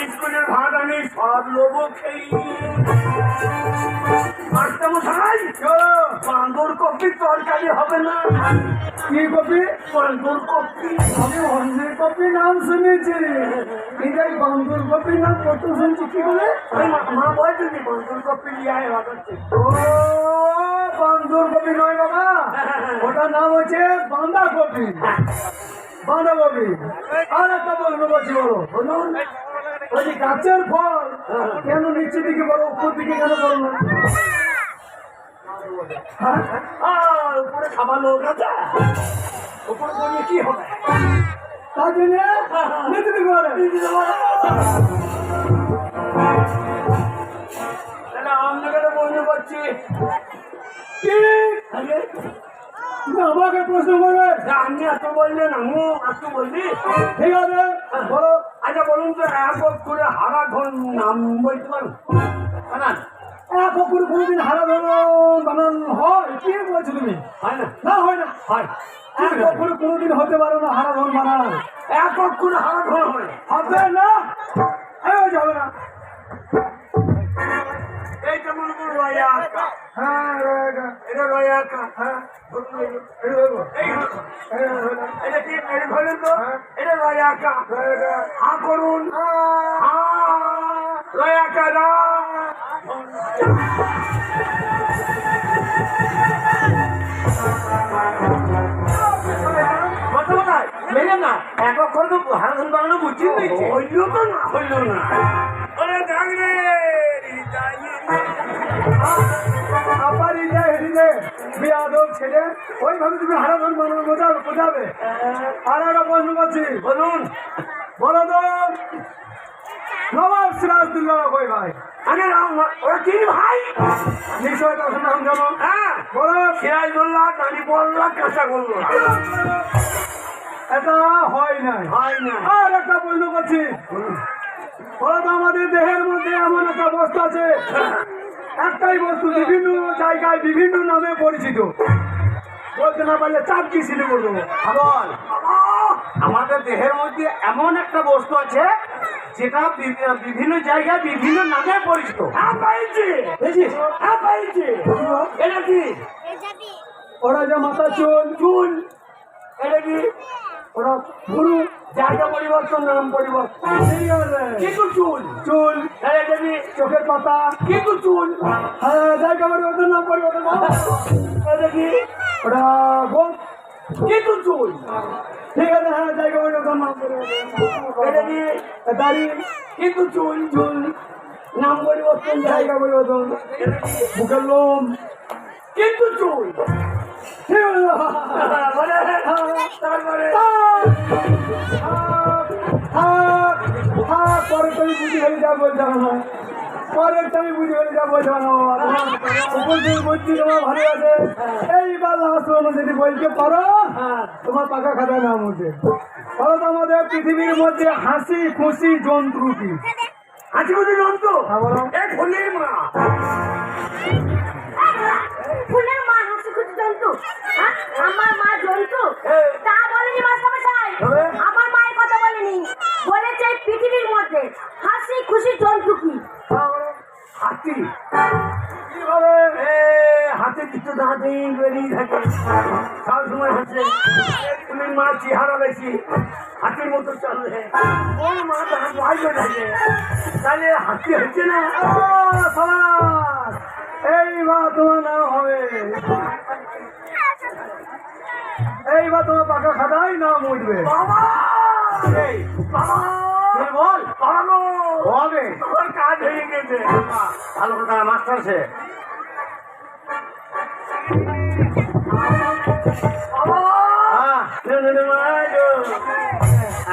স্কুলের ভাত আমি সব লোবো খেয়ে। মাস্টারমশাই বান্দর কপি তরকারি হবে না। কি কপি? কপি। আমি অন্যের নাম শুনেছি। এটাই বান্দুর কপি নাম কত শুনছি, কি বলে? মা- বলছে যে কপি নিয়ে ও, বান্দুর কপি নয় বাবা। ওটার নাম হচ্ছে বাঁধা কপি। বাঁধা কপি। আর একটা প্রশ্ন করছি বলো। বলুন। বলছি গাছের ফল। কেন নিচের দিকে বলো, উপর দিকে কেন বলো হ্যাঁ? আর উপরে খাবার লোক উপরে বললে কি হবে? তার জন্য নিচের দিকে বলে। আপনাকে মনে করছি। আমাকে প্রশ্ন করবে। আপনি এত বললেন আমি এত বললি ঠিক আছে, বলো। আচ্ছা বলুন তো এক করে হারা ঘন নাম বলতে পারুন বানান। এক অপুর কোনোদিন হারা ধরো বানান হয়? কি বলছো তুমি? হয় না। না হয় না। হয়। এক অপুর কোনোদিন হতে পারো না হারা ধর বানান। এক করে হারা ঘর হয়। হবে না? হয়েছে হবে না। এই যেমন রয়া আঁকা হ্যাঁ রয়েছে। এটা রয়া আঁকা হ্যাঁ। এটা কি মেরে তো? এটা আঁকা রয়েছে। হা করুন। আহ, হা রয়া আঁকা রা মাথায় মেরে না। এক অক্ষর তো হারাধন বানানো বুঝছি হইল তো না হইল না। ওরে জাগরে আবার হৃদয় বিয়াদব ছেলে ওইভাবে তুমি হারা ধর বানানো বোঝাবে। বোঝাবে আর একটা প্রশ্ন করছি বলুন বলো তো নবাব সিরাজদুল্লাহ কই ভাই? আরে রাম ওরা তিন ভাই? নিশ্চয় তার নাম জানো? হ্যাঁ। বলো। সিরাজদুল্লাহ দাঁড়ি বললা কাঁচা করল এটা হয় নাই। হয় না আর একটা প্রশ্ন করছি বলো তো আমাদের দেহের মধ্যে এমন একটা বস্তু আছে একটাই বস্তু বিভিন্ন জায়গায় বিভিন্ন নামে পরিচিত। বলতে না পারলে চাপ কি করে দেবো বল আমাদের দেহের মধ্যে এমন একটা বস্তু আছে যেটা বিভিন্ন জায়গায় বিভিন্ন নামে পরিচিত। হ্যাঁ পাইছি। হ্যাঁ পাইছি। এটা কি? ওরা যে মাথা চুল চুল। এটা কি? ওরা গুরু পরিবর্তন নাম পরিবর্তন কিন্তু চুল? চুল চোখের পাতা। কিন্তু চুল? হ্যাঁ জায়গা পরিবর্তন নাম পরিবর্তন ওরা গোপ কিন্তু চুল? ঠিক আছে হ্যাঁ জায়গা পরিবর্তন নাম পরিবর্তন এটা কি দাড়ি। কিন্তু চুল? চুল নাম পরিবর্তন জায়গা পরিবর্তন বুকের লোম। কিন্তু চুল? ঠিক আছে। তারপরে। তারপরে পরে তুমি বুঝি হয়ে যা বলছে না পরে তুমি বুঝি হয়ে যা বলছে না উপর থেকে বলছি তোমার ভালো আছে। এইবার লাস্ট যদি বলতে পারো তোমার পাকা খাতা নাম উঠে বলো তো আমাদের পৃথিবীর মধ্যে হাসি খুশি জন্তু কি? হাসি খুশি জন্তু? হ্যাঁ, এক ফুলের মা। ফুলের মা হাসি খুশি জন্তু? হ্যাঁ? আমার মা জন্তু? তা বলেনি আমার মায়ের কথা বলেনি বলেছে পৃথিবীর মধ্যে হাসি খুশি জন্তু কি হাতি হাতে কিছু দাঁতে বেরিয়ে থাকে। হাসে তুমি মা চেহারা বেশি হাতির মতো চলে। ওর মা থাকে। তাহলে হাতি হচ্ছে না? সাবাস! এইবার তোমার নাম হবে। এইবার তোমার পাকা খাতায় নাম উঠবে। বাবা! এই, বল? বাবা গো, বলবে কাজ হয়ে গেছে। ভালো কথা মাস্টার সে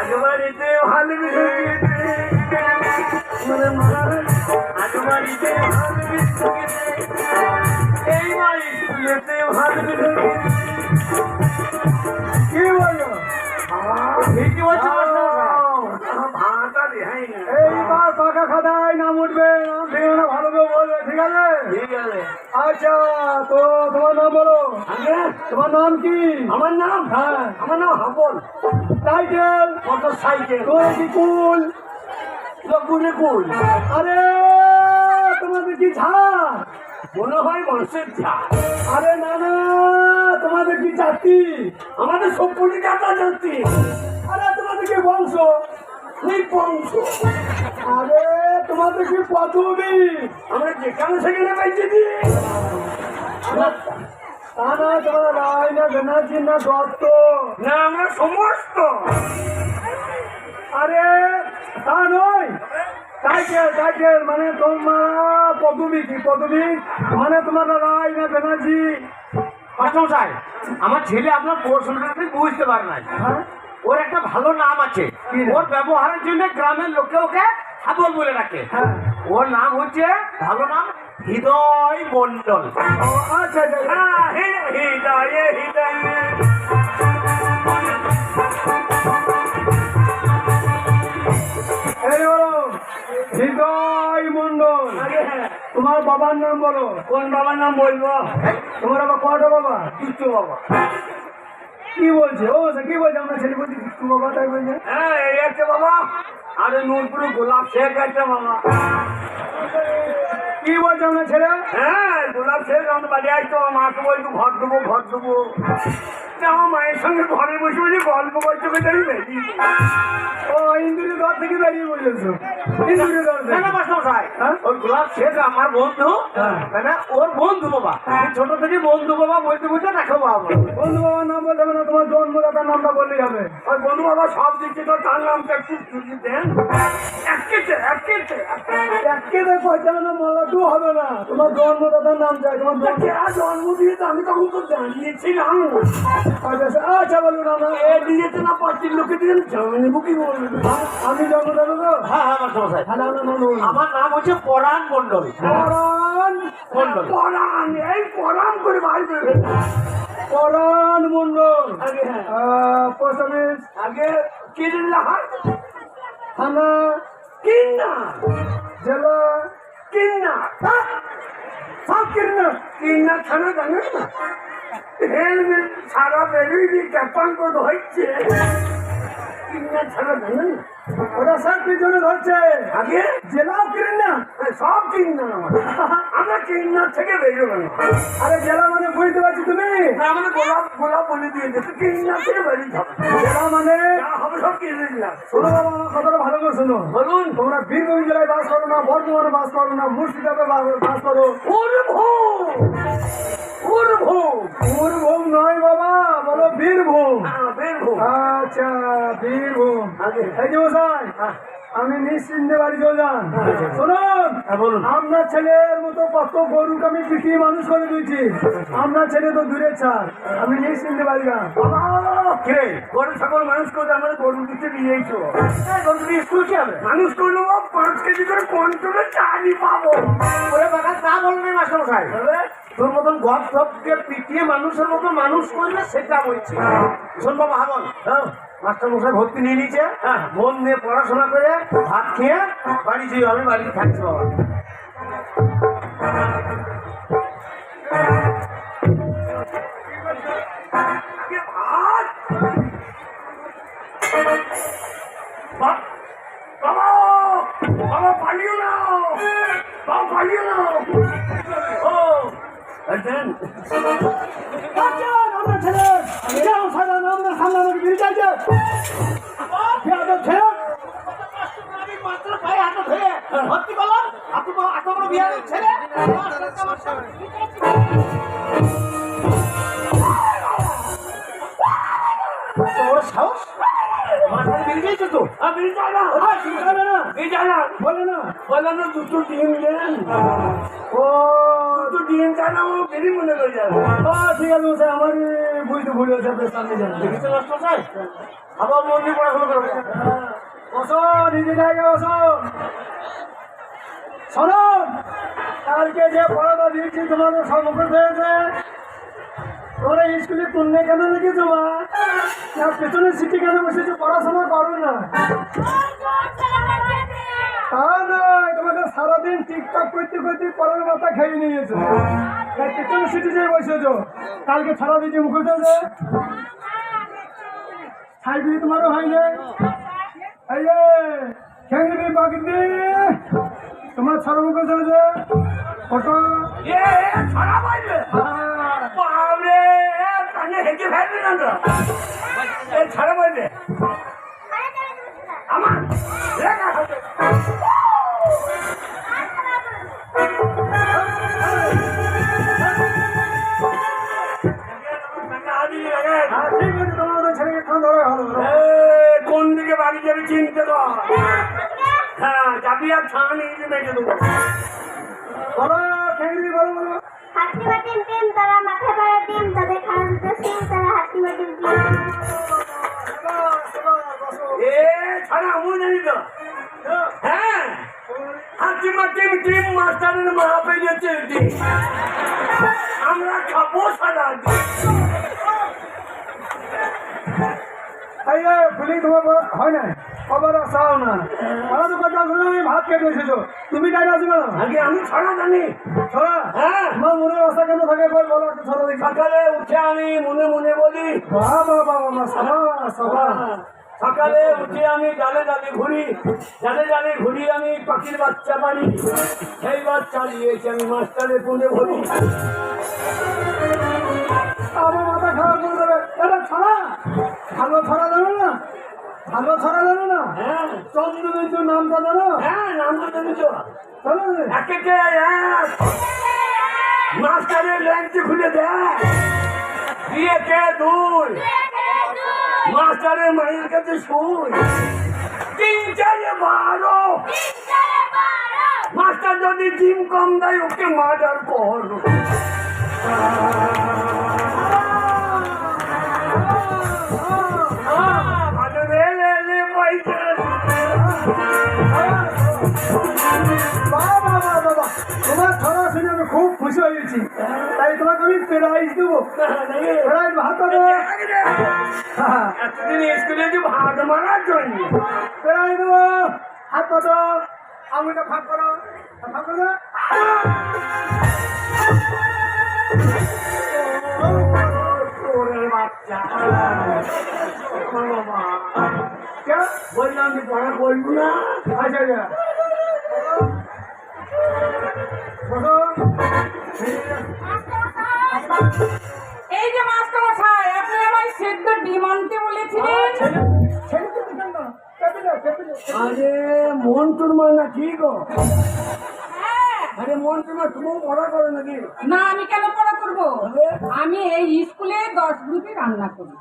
আগবাড়িতে ভালো আগবাড়িতে ভালো এই বাড়ি ভালো ঠিকই বলছো এইবার পাকা খাতায় নাম উঠবে নাম ঠিকানা ভালো করে বলবে ঠিক আছে? আচ্ছা তো তোমার নাম বলো। তোমার নাম কি? আমার নাম? হ্যাঁ। আমার নাম হাবল। টাইটেল? মোটর সাইকেল তোমার কি কুল? লোক আরে তোমাদের কি ঝাড় মনে হয় মানুষের যা আরে না না, তোমাদের কি জাতি আমাদের পুলি কাটা যাচ্ছে আরে তোমাদের কি বংশ? এই বংশ। আরে তোমাদের কি পদবী? আমরা যেখানে সেখানে পাইছি দি তা না, তোমার রায় না ব্যানার্জি না দত্ত। না, আমরা সমস্ত। আরে তা নয়। টাইটেল টাইটেল মানে তোমার পদবী কি? পদবী মানে তোমার রায় না ব্যানার্জি মাস্টারমশাই আমার ছেলে আপনার প্রশ্নটা ঠিক বুঝতে পারে নাই। হ্যাঁ? ওর একটা ভালো নাম আছে। ওর ব্যবহারের জন্য গ্রামের লোকে ওকে হাবল বলে রাখে হ্যাঁ। ওর নাম হচ্ছে ভালো নাম হৃদয় মন্ডল আচ্ছা আচ্ছা হ্যাঁ, হি- হৃদয়ে হৃদয়ে। হৃদয় মন্ডল হ্যাঁ, তোমার বাবার নাম বলো। কোন বাবার নাম বলব? তোমার বাবা কটা বাবা? কিচ্ছু বাবা। কি বলছে? ও কি বলছে? আমরা ছেলে বলছি বিষ্ণু বাবা তাই বলছে? হ্যাঁ এই একটা বাবা। আরে নূরপুরে গোলাপ শেখ একটা বাবা। কি বলছো আমরা ছেলে? হ্যাঁ। গোলাপ ছেলে আমাদের বাড়ি আসতো মাকে বলতো ঘর দেবো ঘর দেবো আমার মায়ের সঙ্গে ঘরে বসে বসে গল্প করছ করতে আমি বেরিয়ে ও ইন্দুরি ঘর থেকে বেরিয়ে বলেছ ইন্দুরি ঘর থেকে। না হ্যাঁ? ওই গোলাপ শেখ আমার বন্ধু। হ্যাঁ। মানে ওর বন্ধু বাবা। ছোট থেকে বন্ধু বাবা বলতে বলতে দেখো বাবা বন্ধু বাবার নাম বলতে হবে না তোমার জন্মদাতার নামটা বললেই হবে। ওই বন্ধু বাবা সব দিচ্ছে তো তার নামটা একটু দেন। এক কেটে এক কেটে একে দেখো হবে হবে না। তোমার জন্মদাতার নাম চাই তোমার জন্ম জন্ম দিয়েছে আমি তখন তো জানিয়েছিলাম। আচ্ছা আচ্ছা বলুন আমরা। এ দিয়েছে না পাঁচটির লোকে দিয়ে জানব কি বলব। আমি জন্মদাতা তো? হ্যাঁ হ্যাঁ আপনার নাম বলুন আমার নাম হচ্ছে পরাণ মন্ডল পরাণ মন্ডল পরাণ এই পরাণ করে ভাই। পরাণ মন্ডল আগে হ্যাঁ। অফিস আগে কিনলা থানা কিন্না? জেলা কিন্না? সব কিনে কিন্না। থানা জানেন না? হেলমেট সারা বেরিয়ে ক্যাপান করে হচ্ছে কিন্না ছাড়া জানেন না? ওটা স্যার পিছনে ধরছে। আগে? জেলাও কিনে না হ্যাঁ, সব কিন্না আমাদের। আমরা কিন্না থেকে বেরোবো না আরে জেলা মানে বুঝতে পারছি তুমি? না, আমাদের গোলাপ গোলাপ বলে দিয়েছে তো কিন্না থেকে বেরিয়ে যাব জেলা মানে? হবে সব কিনে নিলাম শোনো বাবা আমার কথাটা ভালো করে শোনো। বলুন। তোমরা বীরভূম জেলায় বাস করো না বর্ধমানে বাস করো না মুর্শিদাবাদে বাস- করো বীরভূম নয় বাবা বলো বীরভূম। হ্যাঁ, বীরভূম। আচ্ছা বীরভূম। আমি নিশ্চিন্তে বাড়ি যান। শুনুন হ্যাঁ, বলুন। ছেলের মতো কত গরুকে আমি পিটিয়ে মানুষ করে দিয়েছি। আপনার ছেলে তো দূরে ছাড় আমি নিশ্চিন্তে বাড়ি যান। গরু ছাগল মানুষ করে আমাদের গরু দিতে নিয়েছো মানুষ করল পাঁচ কেজি করে কন্ট্রোলে চালি পাবো। ওরে বাবা তা বলেন মাস্টারমশাই। তোর মতন গপ সবকে পিটিয়ে মানুষের মতো মানুষ করলে সেটা বলছি। শোন বাবা হাবল মাস্টার মশাই ভর্তি নিয়ে নিয়েছে মন দিয়ে পড়াশোনা করে ভাত খেয়ে বাড়ি যাই আমি বাড়িতে থাকছি বাবা। আগে ভাত বড় বিহারের ছেলে বড় সাহস মাথায় বেরিয়ে গেছে তো আমি জানা জানে না এই জানা বলে না বললাম না দুটো ডিম দেন ও দুটো ডিম জানা ও, ঠিক আছে আমার বুঝতে ভুল হয়েছে আপনার সামনে যান দেখেছে মাস্টার মশাই আবার মন দিয়ে পড়াশোনা করব। বসো, নিজে জায়গায় বসো। শোনো কালকে যে পড়াটা দিয়েছি, তোমাদের সম্মুখীন হয়েছে তোমরা স্কুলে তুলনে কেন লিখেছো মা? না, পেছনে সিটি কেন বসেছো? পড়াশোনা করো না। তা নয়, তোমাকে সারাদিন টিকটক করতে করতে পরের মাথা খেয়ে নিয়েছো। পেছনে সিটি যেয়ে বসেছো কালকে ছাড়া দিয়েছি মুখে দেবে ছাই দিয়ে তোমারও হয়নি এই যে খেঙ্গি বাগদি তোমার সর্বক আছে ফটো এ এ, ছাড়া পাইবে বাবরে এ, কানে হেঁটে ফেলবি না তো এই ছাড়া পাইবে আমার যাবি আর ছাড়া নিয়ে যে মেখে দেবো। বলো খেঙ্গি বলো বলো। হাতি বাটিম টিম তারা মাঠে পাড়া টিম তাদের খাওয়া দিতে সিম তারা হাতি বাটিম টিম এ ছাড়া আমিও জানি তো হ্যাঁ হাতিমা টিম টিম মাস্টারের মা পেয়েছে টিম আমরা খাব সারা দিন। ফুলি তোমার হয় না খবর আসাও না? ওরা তো কথা শুনে আমি ভাত খেতে এসেছ তুমি না? আগে আমি ছাড়া জানি। ছড়া? হ্যাঁ। তোমার মনে কেন থাকে বল বলো ছড়া দেখি। সকালে উঠে আমি মনে মনে বলি বাবা বাবা বাবা সাবা সাবা। সকালে উঠে আমি জালে জালে ঘুরি জালে জালে ঘুরি আমি পাখির বাচ্চা পারি সেই বাচ্চা দিয়েছি আমি মাস্টারে পুনে ভরি। আমার মাথা খারাপ করে দেবে। এটা ছড়া! ভালো ছড়া জানো না? ভালো ছড়া জানো না। হ্যাঁ। চন্দ্রবিন্দু নামটা জানো হ্যাঁ নামটা জানি তো জানো একে। মাস্টারের ল্যাংটি খুলে দেয় দিয়ে কে দুই। মাস্টারের মায়ের কাছে শুই তিন চারে বারো। মাস্টার যদি ডিম কম দেয় ওকে মার্ডার কর। বাবা বাবা তোমার ছড়া শুনে আমি খুব খুশি হয়েছি তাই তোমাকে আমি প্রাইজ দেবো প্রাইজ ভাত হ্যাঁ এতদিন স্কুলে যে ভাত মারার জন্য প্রাইজ দেবো হাত পাতো আঙুলটা ফাঁক করো ফাঁক করো বাচ্চা বললাম যে পড়া করব না আচ্ছা আচ্ছা এই যে মাস্টার মশাই আপনি আমায় সেদ্ধ ডিম আনতে বলেছিলেন আরে মন্টুর মা না কি গো আরে মন্টুর মা তুমিও পড়া করো নাকি না আমি কেন পড়া করব আমি এই স্কুলে দশ গ্রুপে রান্না করি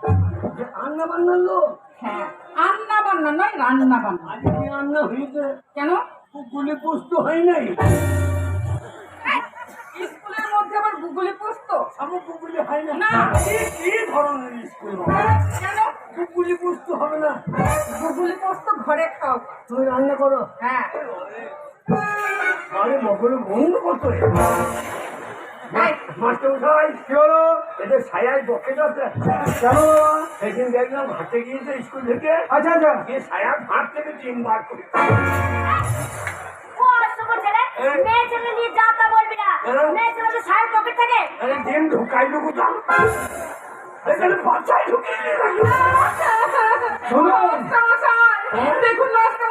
রান্না বান্নার লোক হ্যাঁ রান্না বান্না নয় রান্না বান্না আজ রান্না হয়েছে? কেন কুকুলি পুষ্ট হয় নাই? স্কুলের মধ্যে আবার গুগলি পোস্ত? আমার কুকুলি হয় না। না। কি কি ধরনের স্কুল কেন? কুকুলি পুষ্ট হবে না। গুগলি পোস্ত ঘরে খাও। তুমি রান্না করো। হ্যাঁ। আরে বকরে বন্ধ করতো এই, মাস্টার মশাই কি হলো? এদের ছায়ায় পকেট আছে। কেন? বাবা সেদিন দেখলাম হাতে গিয়েছে স্কুল থেকে। আচ্ছা আচ্ছা। ছায়ার ভাত থেকে ডিম বার করে মেয়ে ছেলে? নিয়ে যা তা বলবি না। মেয়ে ছেলে তো সাহেব পকেট থাকে। আরে ডিম ঢুকাইলো কোথাও এখানে বাচ্চাই ঢুকিয়ে দিয়ে রাখল। শোনো মাস্টার মশাই দেখুন মাস্টার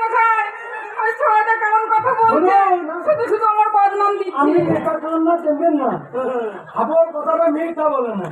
ওই ছোড়াটা কেমন কথা বলছে। শুধু শুধু আমার বদনাম আমি দিচ্ছে না খাবার কথাটা মেয়েটা বলে না।